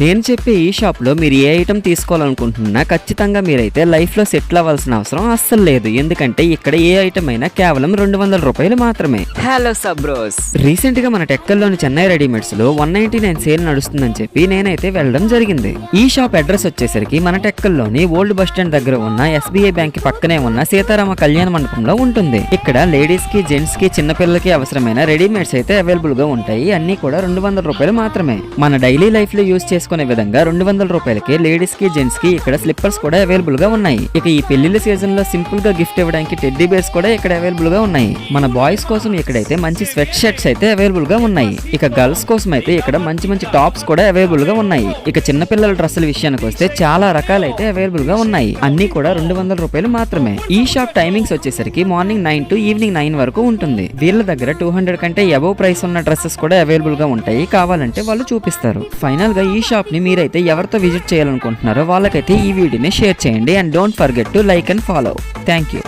నేను చెప్పే ఈ షాప్లో మీరు ఏ ఐటమ్ తీసుకోవాలనుకుంటున్నా ఖచ్చితంగా మీరైతే లైఫ్లో సెటిల్ అవ్వాల్సిన అవసరం అస్సలు లేదు. ఎందుకంటే ఇక్కడ ఏ ఐటమ్ అయినా కేవలం రెండు వందల రూపాయలు మాత్రమే. హలో సబ్రోస్ రీసెంట్గా మన టెక్కల్లోని చెన్నై రెడీమేడ్స్లో వన్ నైన్టీ నైన్ సేల్ నడుస్తుందని చెప్పి నేనైతే వెళ్ళడం జరిగింది. ఈ షాప్ అడ్రస్ వచ్చేసరికి మన టెక్కల్లోని ఓల్డ్ బస్ స్టాండ్ దగ్గర ఉన్న ఎస్బీఐ బ్యాంక్ పక్కనే ఉన్న సీతారామ కళ్యాణ మండపంలో ఉంటుంది. ఇక్కడ లేడీస్కి జెంట్స్కి చిన్నపిల్లలకి అవసరమైన రెడీమేడ్స్ అయితే అవైలబుల్గా ఉంటాయి. అన్ని కూడా రెండు వందల రూపాయలు మాత్రమే. మన డైలీ లైఫ్లో యూజ్ చేసుకునే విధంగా రెండు వందల రూపాయలకి లేడీస్కి జెంట్స్కి ఇక్కడ స్లిప్పర్స్ కూడా అవైలబుల్గా ఉన్నాయి. ఇక ఈ పెళ్ళిళ్ళ సీజన్లో సింపుల్గా గిఫ్ట్ ఇవ్వడానికి టెడ్డీ బేర్స్ కూడా ఇక్కడ అవైలబుల్గా ఉన్నాయి. మన బాయ్స్ కోసం ఇక్కడైతే మంచి స్వెట్ షర్ట్స్ అయితే అవైలబుల్గా ఉన్నాయి. ఇక గర్ల్స్ కోసం అయితే ఇక్కడ మంచి మంచి టాప్స్ కూడా అవైలబుల్గా ఉన్నాయి. ఇక చిన్నపిల్లల డ్రెస్సుల విషయానికి వస్తే చాలా రకాలైతే అవైలబుల్గా ఉన్నాయి. అన్ని కూడా రెండు వందల రూపాయలు మాత్రమే. ఈ షాప్ టైమింగ్స్ వచ్చేసరికి morning nine to evening nine వరకు ఉంటుంది. వీళ్ళ దగ్గర టూ హండ్రెడ్ కంటే అబవ్ ప్రైస్ ఉన్న డ్రెస్సెస్ కూడా అవైలబుల్గా ఉంటాయి. కావాలంటే వాళ్ళు చూపిస్తారు. ఫైనల్గా ఈ షాప్ని మీరైతే ఎవరితో విజిట్ చేయాలనుకుంటున్నారో వాళ్ళకైతే ఈ వీడియోని షేర్ చేయండి. And don't forget to like and follow thank you